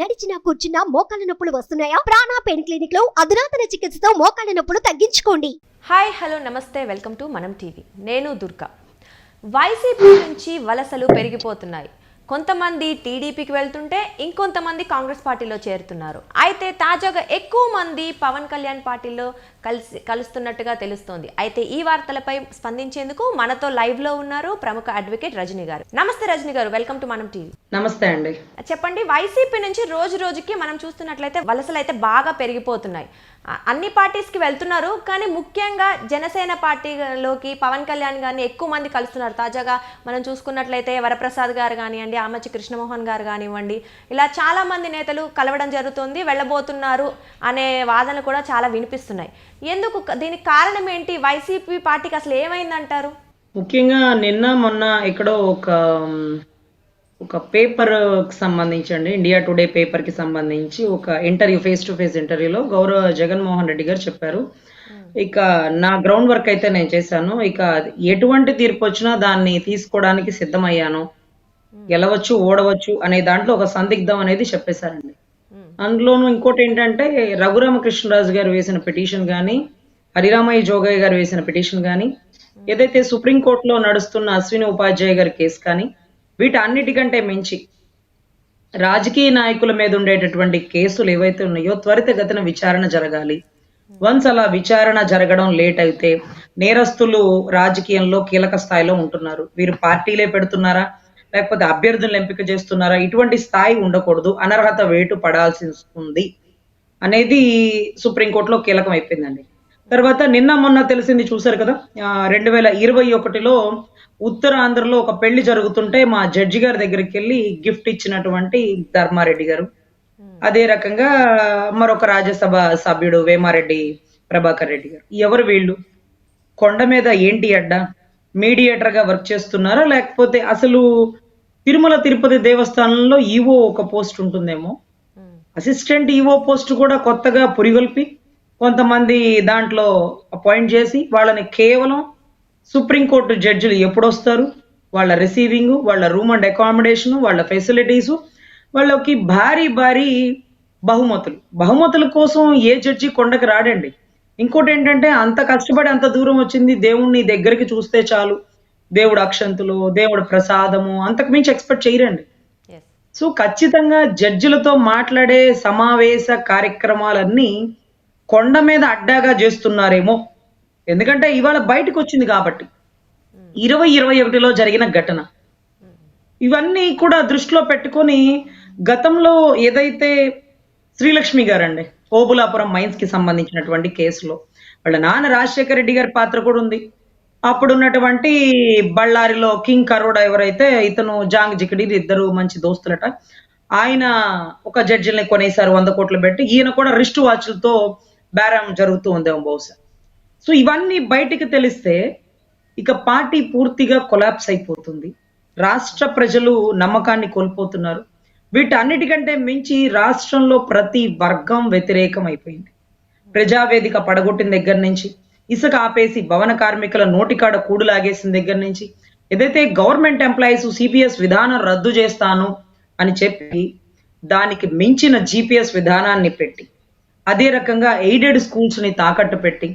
నడిచినా కూర్చున్నా మోకాళ్ళ నొప్పులు వస్తున్నాయా? ప్రాణా పెయిన్ క్లినిక్లో అధునాతన చికిత్సతో మోకాళ్ళ నొప్పులు తగ్గించుకోండి. హాయ్ హలో నమస్తే వెల్కమ్ టు మనం టీవీ. నేను దుర్గా. వైసీపీ నుంచి వలసలు పెరిగిపోతున్నాయి. కొంతమంది టీడీపీకి వెళ్తుంటే ఇంకొంతమంది కాంగ్రెస్ పార్టీలో చేరుతున్నారు. అయితే తాజాగా ఎక్కువ మంది పవన్ కళ్యాణ్ పార్టీలో కలిసి కలుస్తున్నట్టుగా తెలుస్తోంది. అయితే ఈ వార్తలపై స్పందించేందుకు మనతో లైవ్లో ఉన్నారు ప్రముఖ అడ్వకేట్ రజనీ గారు. నమస్తే రజనీ గారు వెల్కమ్ టు మనం టీవీ. నమస్తే అండి. చెప్పండి వైసీపీ నుంచి రోజు రోజుకి మనం చూస్తున్నట్లయితే వలసలు అయితే బాగా పెరిగిపోతున్నాయి. అన్ని పార్టీస్కి వెళ్తున్నారు కానీ ముఖ్యంగా జనసేన పార్టీలోకి పవన్ కళ్యాణ్ గారిని ఎక్కువ మంది కలుస్తున్నారు. తాజాగా మనం చూసుకున్నట్లయితే వరప్రసాద్ గారు కానివ్వండి ఆమచి కృష్ణమోహన్ గారు కానివ్వండి ఇలా చాలా మంది నేతలు కలవడం జరుగుతుంది వెళ్ళబోతున్నారు అనే వాదనలు కూడా చాలా వినిపిస్తున్నాయి. ఎందుకు దీనికి కారణం ఏంటి? వైసీపీ పార్టీకి అసలు ఏమైందంటారు? ముఖ్యంగా నిన్న మొన్న ఎక్కడో ఒక ఒక పేపర్ సంబంధించండి ఇండియా టుడే పేపర్కి సంబంధించి ఒక ఇంటర్వ్యూ ఫేస్ టు ఫేస్ ఇంటర్వ్యూలో గౌరవ జగన్మోహన్ రెడ్డి గారు చెప్పారు. ఇక నా గ్రౌండ్ వర్క్ అయితే నేను చేశాను. ఇక ఎటువంటి తీర్పు వచ్చినా దాన్ని తీసుకోవడానికి సిద్ధమయ్యాను. గెలవచ్చు ఓడవచ్చు అనే దాంట్లో ఒక సందిగ్ధం అనేది చెప్పేశారండి. అందులోనూ ఇంకోటి ఏంటంటే రఘురామకృష్ణరాజు గారు వేసిన పిటిషన్ కానీ హరిరామయ్య జోగయ్య గారు వేసిన పిటిషన్ కానీ ఏదైతే సుప్రీంకోర్టులో నడుస్తున్న అశ్విని ఉపాధ్యాయ గారి కేసు కానీ వీటన్నిటికంటే మించి రాజకీయ నాయకుల మీద ఉండేటటువంటి కేసులు ఏవైతే ఉన్నాయో త్వరితగతిన విచారణ జరగాలి. వన్స్ అలా విచారణ జరగడం లేట్ అయితే నేరస్తులు రాజకీయంలో కీలక స్థాయిలో ఉంటున్నారు. వీరు పార్టీలే పెడుతున్నారా? లేకపోతే అభ్యర్థులను ఎంపిక చేస్తున్నారా? ఇటువంటి స్థాయి ఉండకూడదు. అనర్హత వేటు పడాల్సి ఉంది అనేది సుప్రీంకోర్టులో కీలకం అయిపోయిందండి తర్వాత నిన్న మొన్న తెలిసింది చూసారు కదా? రెండు వేల ఇరవై ఒకటిలో ఉత్తరాంధ్రలో ఒక పెళ్ళి జరుగుతుంటే మా జడ్జి గారి దగ్గరికి వెళ్ళి గిఫ్ట్ ఇచ్చినటువంటి ధర్మారెడ్డి గారు. అదే రకంగా మరొక రాజ్యసభ సభ్యుడు వేమారెడ్డి ప్రభాకర్ రెడ్డి గారు. ఎవరు వీళ్ళు? కొండ మీద ఏంటి అడ్డ? మీడియేటర్గా వర్క్ చేస్తున్నారా? లేకపోతే అసలు తిరుమల తిరుపతి దేవస్థానంలో ఈవో ఒక పోస్ట్ ఉంటుందేమో? అసిస్టెంట్ ఈవో పోస్ట్ కూడా కొత్తగా పురిగొల్పి కొంతమంది దాంట్లో అపాయింట్ చేసి వాళ్ళని కేవలం సుప్రీంకోర్టు జడ్జిలు ఎప్పుడు వస్తారు వాళ్ళ రిసీవింగ్ వాళ్ళ రూమ్ అండ్ అకామిడేషన్ వాళ్ళ ఫెసిలిటీసు వాళ్ళకి భారీ భారీ బహుమతులు. బహుమతుల కోసం ఏ జడ్జి కొండకు రాడండి. ఇంకోటి ఏంటంటే అంత కష్టపడి అంత దూరం వచ్చింది దేవుణ్ణి దగ్గరికి చూస్తే చాలు. దేవుడు అక్షంతులు దేవుడు ప్రసాదము అంతకు మించి ఎక్స్పెక్ట్ చేయరండి. సో ఖచ్చితంగా జడ్జిలతో మాట్లాడే సమావేశ కార్యక్రమాలన్నీ కొండ మీద అడ్డాగా చేస్తున్నారేమో. ఎందుకంటే ఇవాళ బయటకు వచ్చింది కాబట్టి. ఇరవై ఇరవై ఒకటిలో జరిగిన ఘటన. ఇవన్నీ కూడా దృష్టిలో పెట్టుకొని గతంలో ఏదైతే శ్రీలక్ష్మి గారండి ఓబులాపురం మైన్స్కి సంబంధించినటువంటి కేసులో. వాళ్ళ నాన్న రాజశేఖర రెడ్డి గారి పాత్ర కూడా ఉంది. అప్పుడు ఉన్నటువంటి బళ్ళారిలో కింగ్ కరోడా ఎవరైతే ఇతను జాంగ్ జికిడి ఇద్దరు మంచి దోస్తులట. ఆయన ఒక జడ్జిని కొనేసారు వంద కోట్లు పెట్టి. ఈయన కూడా రిస్ట్ వాచ్లతో బేరం జరుగుతూ ఉందేమో బహుశా. సో ఇవన్నీ బయటికి తెలిస్తే ఇక పార్టీ పూర్తిగా కొలాప్స్ అయిపోతుంది. రాష్ట్ర ప్రజలు నమ్మకాన్ని కోల్పోతున్నారు. వీటన్నిటికంటే మించి రాష్ట్రంలో ప్రతి వర్గం వ్యతిరేకం అయిపోయింది ప్రజావేదిక పడగొట్టిన దగ్గర నుంచి ఇసుక ఆపేసి భవన కార్మికుల నోటికాడ కూడు లాగేసిన దగ్గర నుంచి ఏదైతే గవర్నమెంట్ ఎంప్లాయీస్ సిపిఎస్ విధానం రద్దు చేస్తాను అని చెప్పి దానికి మించిన జిపిఎస్ విధానాన్ని పెట్టి అదే రకంగా ఎయిడెడ్ స్కూల్స్ని తాకట్టు పెట్టి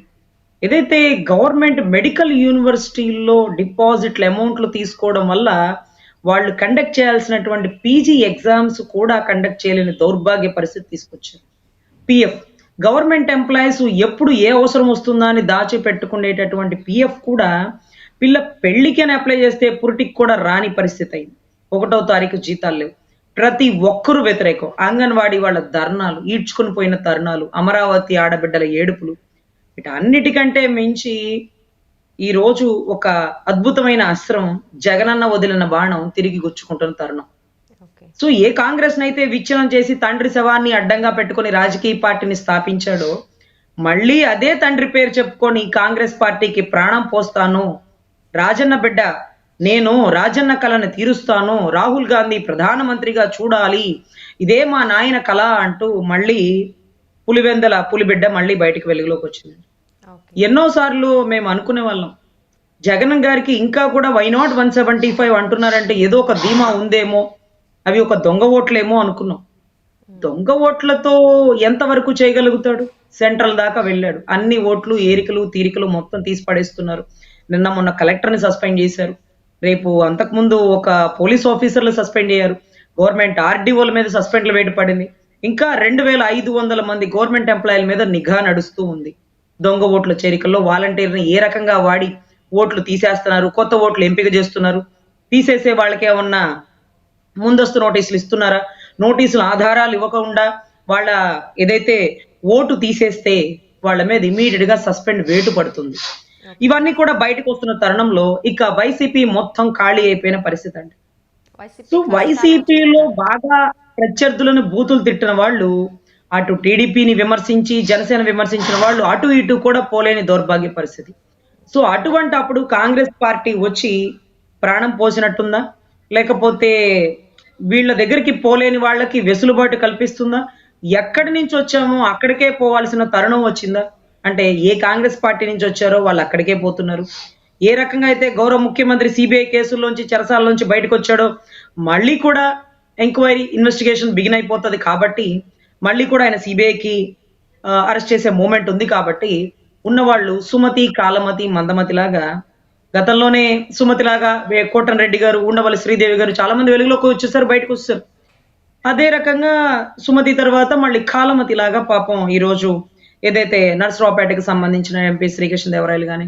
ఏదైతే గవర్నమెంట్ మెడికల్ యూనివర్సిటీల్లో డిపాజిట్ల అమౌంట్లు తీసుకోవడం వల్ల వాళ్ళు కండక్ట్ చేయాల్సినటువంటి పీజీ ఎగ్జామ్స్ కూడా కండక్ట్ చేయలేని దౌర్భాగ్య పరిస్థితి తీసుకొచ్చారు. పిఎఫ్ గవర్నమెంట్ ఎంప్లాయీస్ ఎప్పుడు ఏ అవసరం వస్తుందా అని దాచి పెట్టుకునేటటువంటి పిఎఫ్ కూడా పిల్ల పెళ్ళికని అప్లై చేస్తే పురిటికి కూడా రాని పరిస్థితి అయింది. ఒకటో తారీఖు జీతాలు లేవు. ప్రతి ఒక్కరూ వ్యతిరేకం. అంగన్వాడీ వాళ్ళ ధర్నాలు ఈడ్చుకుని పోయిన తరుణాలు అమరావతి ఆడబిడ్డల ఏడుపులు వీటన్నిటికంటే మించి ఈ రోజు ఒక అద్భుతమైన అస్త్రం జగనన్న వదిలిన బాణం తిరిగి గుచ్చుకుంటున్న తరుణం. సో ఏ కాంగ్రెస్ నైతే విచ్ఛిన్నం చేసి తండ్రి శవాన్ని అడ్డంగా పెట్టుకొని రాజకీయ పార్టీని స్థాపించాడో మళ్ళీ అదే తండ్రి పేరు చెప్పుకొని కాంగ్రెస్ పార్టీకి ప్రాణం పోస్తాను రాజన్న బిడ్డ నేను రాజన్న కళను తీరుస్తాను రాహుల్ గాంధీ ప్రధానమంత్రిగా చూడాలి ఇదే మా నాయన కళ అంటూ మళ్ళీ పులివెందల పులిబిడ్డ మళ్ళీ బయటికి వెలుగులోకి వచ్చింది ఎన్నోసార్లు మేము అనుకునే వాళ్ళం. జగన్ గారికి ఇంకా కూడా why not one seventy five అంటున్నారంటే ఏదో ఒక ధీమా ఉందేమో అవి ఒక దొంగ ఓట్లేమో అనుకున్నాం. దొంగ ఓట్లతో ఎంతవరకు చేయగలుగుతాడు? సెంట్రల్ దాకా వెళ్ళాడు. అన్ని ఓట్లు ఏరికలు తీరికలు మొత్తం తీసి పడేస్తున్నారు. నిన్న మొన్న కలెక్టర్ని సస్పెండ్ చేశారు. రేపు అంతకుముందు ఒక పోలీస్ ఆఫీసర్లు సస్పెండ్ అయ్యారు. గవర్నమెంట్ ఆర్డీఓల మీద సస్పెండ్లు వేటు పడింది ఇంకా రెండు వేల ఐదు వందల మంది గవర్నమెంట్ ఎంప్లాయీల మీద నిఘా నడుస్తూ ఉంది. దొంగ ఓట్ల చేరికల్లో వాలంటీర్ని ఏ రకంగా వాడి ఓట్లు తీసేస్తున్నారు కొత్త ఓట్లు ఎంపిక చేస్తున్నారు తీసేసే వాళ్ళకి ఏమన్నా ముందస్తు నోటీసులు ఇస్తున్నారా? నోటీసులు ఆధారాలు ఇవ్వకుండా వాళ్ళ ఏదైతే ఓటు తీసేస్తే వాళ్ళ మీద ఇమీడియట్గా సస్పెండ్ వేటు పడుతుంది. ఇవన్నీ కూడా బయటకు వస్తున్న తరుణంలో ఇక వైసీపీ మొత్తం ఖాళీ అయిపోయిన పరిస్థితి అండి. సో వైసీపీ వైసీపీలో బాగా ప్రత్యర్థులను బూతులు తిట్టిన వాళ్ళు అటు టీడీపీని విమర్శించి జనసేన విమర్శించిన వాళ్ళు అటు ఇటు కూడా పోలేని దౌర్భాగ్య పరిస్థితి. సో అటువంటి అప్పుడు కాంగ్రెస్ పార్టీ వచ్చి ప్రాణం పోసినట్టుందా? లేకపోతే వీళ్ళ దగ్గరికి పోలేని వాళ్ళకి వెసులుబాటు కల్పిస్తుందా? ఎక్కడి నుంచి వచ్చామో అక్కడికే పోవాల్సిన తరుణం వచ్చిందా? అంటే ఏ కాంగ్రెస్ పార్టీ నుంచి వచ్చారో వాళ్ళు అక్కడికే పోతున్నారు. ఏ రకంగా అయితే గౌరవ ముఖ్యమంత్రి సిబిఐ కేసుల్లోంచి చెరసాల్లోంచి బయటకు వచ్చాడో మళ్ళీ కూడా ఎంక్వైరీ ఇన్వెస్టిగేషన్ బిగిన్ అయిపోతుంది కాబట్టి మళ్ళీ కూడా ఆయన సిబిఐకి అరెస్ట్ చేసే మూమెంట్ ఉంది కాబట్టి ఉన్నవాళ్ళు సుమతి కాలమతి మందమతి లాగా గతంలోనే సుమతి లాగా వే- కోటన్ రెడ్డి గారు ఉండవల్లి శ్రీదేవి గారు చాలా మంది వెలుగులోకి వచ్చేసారు బయటకు వచ్చేసారు. అదే రకంగా సుమతి తర్వాత మళ్ళీ కాలమతి లాగా పాపం ఈరోజు ఏదైతే నర్సరావుపేటకి సంబంధించిన ఎంపీ శ్రీకృష్ణ దేవరాయలు కానీ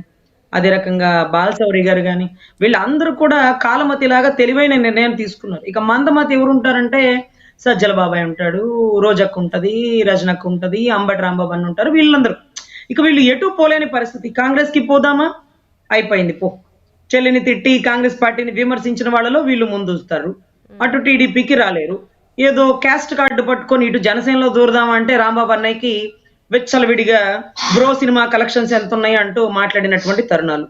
అదే రకంగా బాలశౌరి గారు కానీ వీళ్ళందరూ కూడా కాలమతి లాగా తెలివైన నిర్ణయం తీసుకున్నారు. ఇక మందమతి ఎవరు ఉంటారంటే సజ్జల బాబాయ్ ఉంటాడు రోజక్ ఉంటది రజనక్ ఉంటది అంబటి రాంబాబు అని ఉంటారు వీళ్ళందరూ. ఇక వీళ్ళు ఎటు పోలేని పరిస్థితి. కాంగ్రెస్కి పోదామా? అయిపోయింది పో. చెల్లిని తిట్టి కాంగ్రెస్ పార్టీని విమర్శించిన వాళ్ళలో వీళ్ళు ముందుస్తారు. అటు టీడీపీకి రాలేరు. ఏదో క్యాస్ట్ కార్డు పట్టుకొని ఇటు జనసేనలో దూరదామంటే రాంబాబు అన్నయ్యకి వెచ్చలవిడిగా బ్రో సినిమా కలెక్షన్స్ ఎంత ఉన్నాయి అంటూ మాట్లాడినటువంటి తరుణాలు.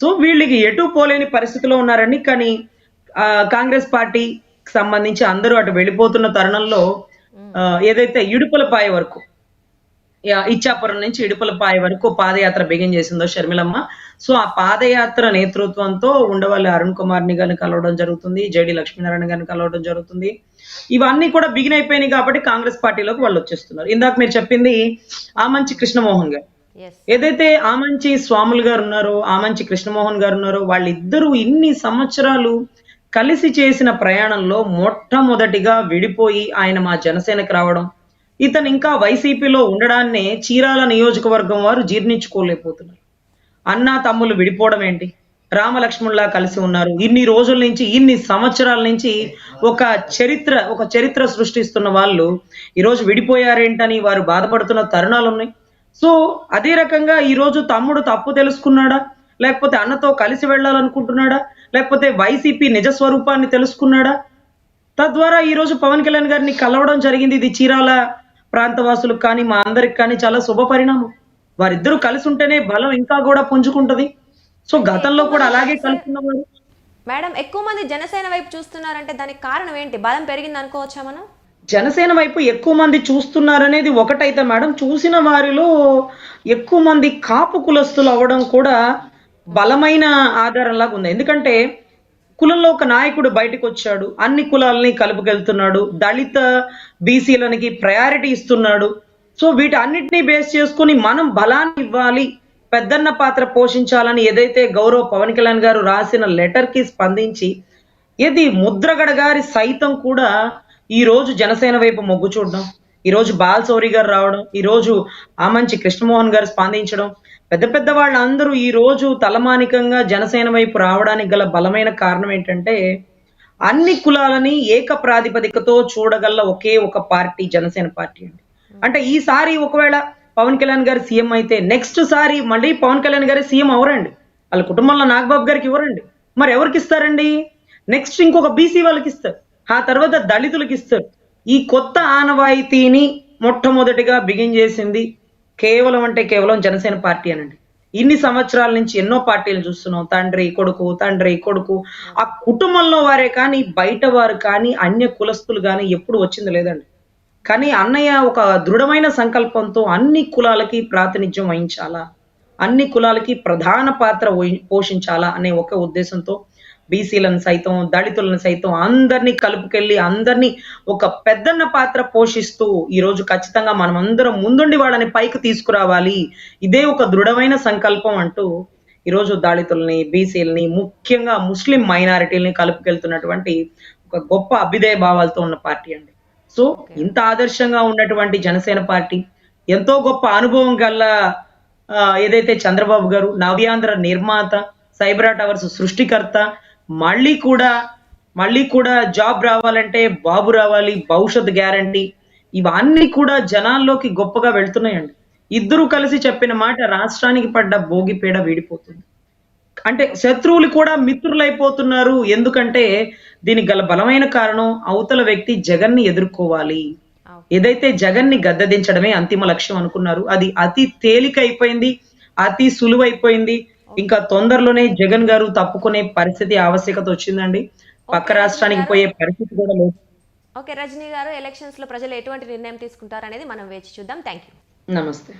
సో వీళ్ళకి ఎటు పోలేని పరిస్థితిలో ఉన్నారని కానీ ఆ, కాంగ్రెస్ పార్టీ సంబంధించి అందరూ అటు వెళ్ళిపోతున్న తరుణంలో ఆ, ఏదైతే ఇడుపులపాయ వరకు ఇచ్చాపురం నుంచి ఇడుపులపాయ వరకు పాదయాత్ర బిగిన్ చేసిందో షర్మిలమ్మ. సో ఆ పాదయాత్ర నేతృత్వంతో ఉండవల్లి అరుణ్ కుమార్ని గారిని కలవడం జరుగుతుంది జేడి లక్ష్మీనారాయణ గారిని కలవడం జరుగుతుంది. ఇవన్నీ కూడా బిగిన్ అయిపోయినాయి కాబట్టి కాంగ్రెస్ పార్టీలోకి వాళ్ళు వచ్చేస్తున్నారు. ఇందాక మీరు చెప్పింది ఆమంచి కృష్ణమోహన్ గారు. ఏదైతే ఆమంచి స్వాములు గారు ఉన్నారో ఆమంచి కృష్ణమోహన్ గారు ఉన్నారో వాళ్ళిద్దరూ ఇన్ని సంవత్సరాలు కలిసి చేసిన ప్రయాణంలో మొట్టమొదటిగా విడిపోయి ఆయన మా జనసేనకు రావడం ఇతను ఇంకా వైసీపీలో ఉండడాన్నే చీరాల నియోజకవర్గం వారు జీర్ణించుకోలేకపోతున్నారు. అన్నా తమ్ములు విడిపోవడం ఏంటి? రామలక్ష్మణులా కలిసి ఉన్నారు. ఇన్ని రోజుల నుంచి ఇన్ని సంవత్సరాల నుంచి ఒక చరిత్ర ఒక చరిత్ర సృష్టిస్తున్న వాళ్ళు ఈరోజు విడిపోయారేంటని వారు బాధపడుతున్న తరుణాలు ఉన్నాయి. సో అదే రకంగా ఈ రోజు తమ్ముడు తప్పు తెలుసుకున్నాడా? లేకపోతే అన్నతో కలిసి వెళ్ళాలనుకుంటున్నాడా? లేకపోతే వైసీపీ నిజ స్వరూపాన్ని తెలుసుకున్నాడా? తద్వారా ఈ రోజు పవన్ కళ్యాణ్ గారిని కలవడం జరిగింది. ఇది చీరాల ప్రాంతవాసులకు కానీ మా అందరికి కానీ చాలా శుభ పరిణామం. వారిద్దరూ కలిసి ఉంటేనే బలం ఇంకా కూడా పుంజుకుంటది. సో గతంలో కూడా అలాగే కలిసి ఉన్నవారు మేడం ఎక్కువ మంది జనసేన వైపు చూస్తున్నారంటే దానికి కారణం ఏంటి? బలం పెరిగింది అనుకోవచ్చా మనం? జనసేన వైపు ఎక్కువ మంది చూస్తున్నారనేది ఒకటైతే మేడం చూసిన వారిలో ఎక్కువ మంది కాపు కులస్తులు అవ్వడం కూడా బలమైన ఆధారంలాగా ఉంది. ఎందుకంటే కులంలో ఒక నాయకుడు బయటకు వచ్చాడు అన్ని కులాలని కలుపుకెళ్తున్నాడు. దళిత బీసీలనికి ప్రయారిటీ ఇస్తున్నాడు. సో వీటి బేస్ చేసుకొని మనం బలాన్ని ఇవ్వాలి. పెద్దన్న పాత్ర పోషించాలని ఏదైతే గౌరవ్ పవన్ కళ్యాణ్ గారు రాసిన లెటర్కి స్పందించి ఇది ముద్రగడ గారి సైతం కూడా ఈ రోజు జనసేన వైపు మొగ్గు చూడడం. ఈ రోజు బాలశౌరి గారు రావడం ఈ రోజు ఆమంచి కృష్ణమోహన్ గారు స్పందించడం పెద్ద పెద్ద వాళ్ళందరూ ఈ రోజు తలమానికంగా జనసేన వైపు రావడానికి గల బలమైన కారణం ఏంటంటే అన్ని కులాలని ఏక ప్రాతిపదికతో చూడగల ఒకే ఒక పార్టీ జనసేన పార్టీ అండి. అంటే ఈసారి ఒకవేళ పవన్ కళ్యాణ్ గారు సీఎం అయితే నెక్స్ట్ సారి మళ్ళీ పవన్ కళ్యాణ్ గారి సీఎం అవరండి. వాళ్ళ కుటుంబంలో నాగబాబు గారికి ఇవ్వరండి. మరి ఎవరికి ఇస్తారండి? నెక్స్ట్ ఇంకొక బీసీ వాళ్ళకి ఇస్తారు. ఆ తర్వాత దళితులకు ఇస్తారు. ఈ కొత్త ఆనవాయితీని మొట్టమొదటిగా బిగిన్ చేసింది కేవలం అంటే కేవలం జనసేన పార్టీ అనండి. ఇన్ని సంవత్సరాల నుంచి ఎన్నో పార్టీలు చూస్తున్నాం. తండ్రి కొడుకు తండ్రి కొడుకు. ఆ కుటుంబంలో వారే కానీ బయట వారు కానీ అన్య కులస్తులు కానీ ఎప్పుడు వచ్చింది లేదండి. కానీ అన్నయ్య ఒక దృఢమైన సంకల్పంతో అన్ని కులాలకి ప్రాతినిధ్యం వహించాలా? అన్ని కులాలకి ప్రధాన పాత్ర పోషించాలా అనే ఒక ఉద్దేశంతో బీసీలను సైతం దళితులను సైతం అందరినీ కలుపుకెళ్ళి అందరినీ ఒక పెద్దన్న పాత్ర పోషిస్తూ ఈ రోజు ఖచ్చితంగా మనం అందరం ముందుండి వాళ్ళని పైకి తీసుకురావాలి. ఇదే ఒక దృఢమైన సంకల్పం అంటూ ఈరోజు దళితుల్ని బీసీలని ముఖ్యంగా ముస్లిం మైనారిటీలని కలుపుకెళ్తున్నటువంటి ఒక గొప్ప అభ్యుదయ భావాలతో ఉన్న పార్టీ అండి. సో ఇంత ఆదర్శంగా ఉన్నటువంటి జనసేన పార్టీ ఎంతో గొప్ప అనుభవం గల ఆ, ఏదైతే చంద్రబాబు గారు నవ్యాంధ్ర నిర్మాత సైబరా టవర్స్ సృష్టికర్త మళ్ళీ కూడా మళ్ళీ కూడా జాబ్ రావాలంటే బాబు రావాలి భవిష్యత్ గ్యారంటీ. ఇవన్నీ కూడా జనాల్లోకి గొప్పగా వెళ్తున్నాయండి. ఇద్దరు కలిసి చెప్పిన మాట రాష్ట్రానికి పడ్డ భోగిపేడ విడిపోతుంది వీడిపోతుంది. అంటే శత్రువులు కూడా మిత్రులైపోతున్నారు. ఎందుకంటే దీనికి గల బలమైన కారణం అవతల వ్యక్తి జగన్ని ఎదుర్కోవాలి. ఏదైతే జగన్ని అంతిమ లక్ష్యం అనుకున్నారు అది అతి తేలిక అయిపోయింది అతి సులువైపోయింది. ఇంకా తొందరలోనే జగన్ గారు తప్పుకునే పరిస్థితి ఆవశ్యకత వచ్చిందండి. పక్క రాష్ట్రానికి పోయే పరిస్థితి కూడా లేదు. ఓకే రజనీ గారు ఎలక్షన్స్లో ప్రజలు ఎటువంటి నిర్ణయం తీసుకుంటారు అనేది మనం వేచి చూద్దాం. Thank you. నమస్తే.